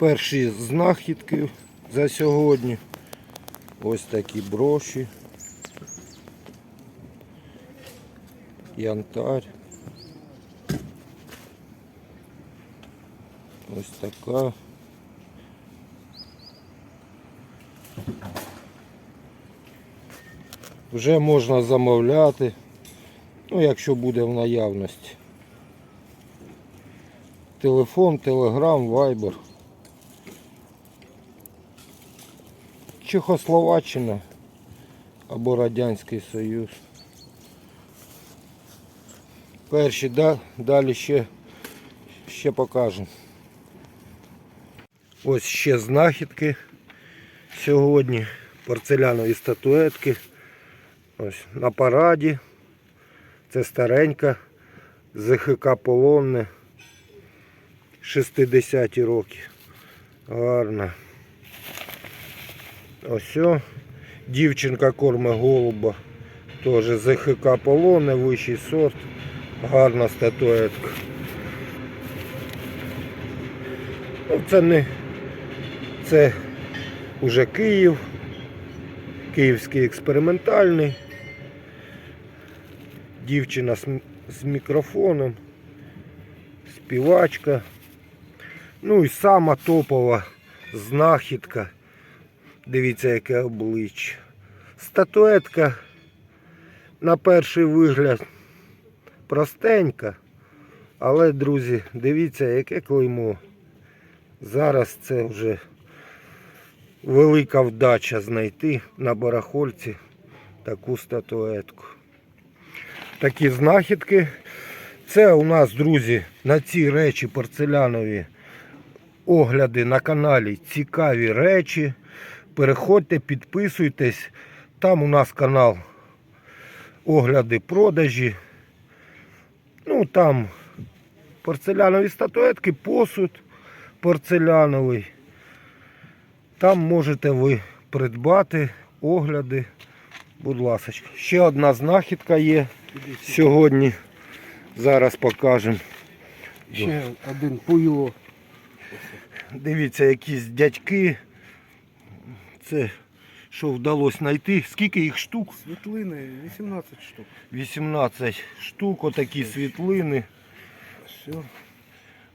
Перші знахідки за сьогодні. Ось такі броші. Янтарь. Ось така. Вже можна замовляти, ну якщо буде в наявності. Телефон, телеграм, вайбер. Чехословаччина або Радянський Союз. Перші, да, далі ще, ще покажемо. Ось ще знахідки сьогодні. Порцелянові статуетки. Ось на параді. Це старенька ЗХК Полонне. 60-ті роки. Гарна. Ось. Дівчинка корме голуба. Теж ЗХК Полонне, вищий сорт. Гарна статуетка. Ну, це не це уже Київ. Київський експериментальний. Дівчина з, з мікрофоном. Співачка. Ну і сама топова знахідка. Дивіться, яке обличчя. Статуетка на перший вигляд простенька. Але, друзі, дивіться, яке клеймо. Зараз це вже велика вдача знайти на барахольці таку статуетку. Такі знахідки. Це у нас, друзі, на ці речі порцелянові огляди на каналі цікаві речі. Переходьте, підписуйтесь. Там у нас канал огляди продажі. Ну там порцелянові статуетки, посуд порцеляновий. Там можете ви придбати огляди. Будь ласка. Ще одна знахідка є сьогодні. Зараз покажемо. Ще один пуйло. Дивіться, якісь дядьки. Це що вдалося знайти. Скільки їх штук? Світлини 18 штук. 18 штук, отакі світлини. Все,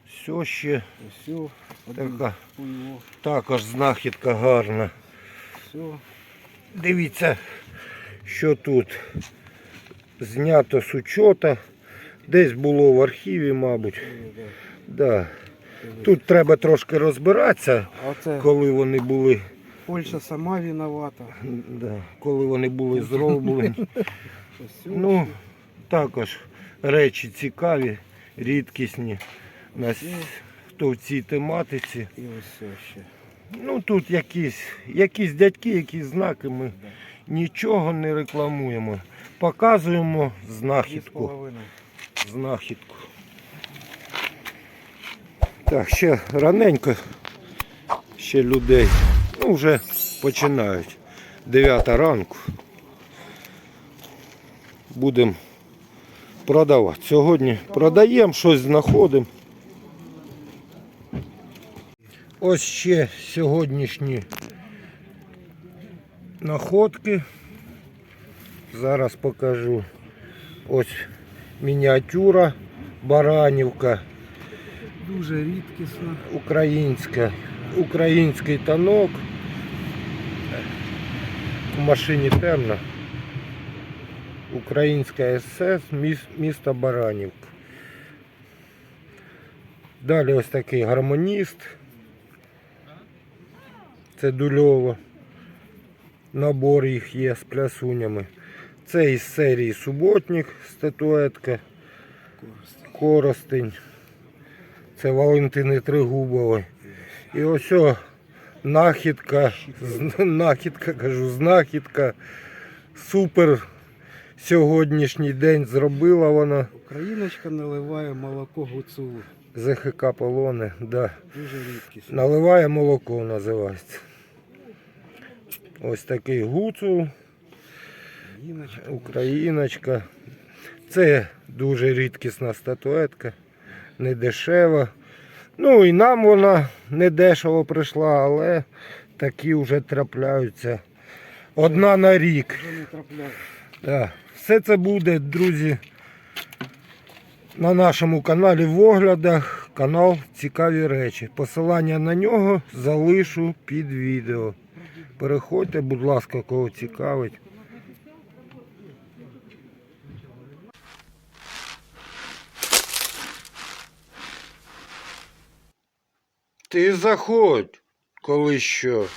Все ще все, така, також знахідка гарна. Все. Дивіться, що тут знято з учота. Десь було в архіві, мабуть. Да. Тут треба трошки розбиратися, коли вони були, Польща сама виновата. да, коли вони були зроблені. Ну, також речі цікаві, рідкісні. Нас, хто в цій тематиці. І ось ще. Ну тут якісь, якісь дядьки, якісь знаки ми нічого не рекламуємо. Показуємо знахідку. Знахідку. Так, ще раненько, ще людей. Ну, вже починають. 9 ранку. Будемо продавати. Сьогодні продаємо, щось знаходимо. Ось ще сьогоднішні находки. Зараз покажу. Ось мініатюра Баранівка, Дуже рідкісна. українська, український танок. У машині темно. Українська СС, місто Баранівка. Далі ось такий гармоніст. Це дульово. Набор їх є з плясунями. Це із серії суботник, статуетка, коростень. Це Валентини Тригубової. І ось нахідка, нахідка, кажу, знахідка. Супер сьогоднішній день зробила вона. Україночка наливає молоко гуцулу. ЗХК полони, да. Дуже рідкісна. Наливає молоко називається. Ось такий гуцул, Україночка. україночка. Це дуже рідкісна статуетка, не дешева. Ну і нам вона не дешево прийшла, але такі вже трапляються. Одна на рік. Да. Все це буде, друзі, на нашому каналі в оглядах. Канал Цікаві речі. Посилання на нього залишу під відео. Переходьте, будь ласка, кого цікавить. Ти заходь, коли що.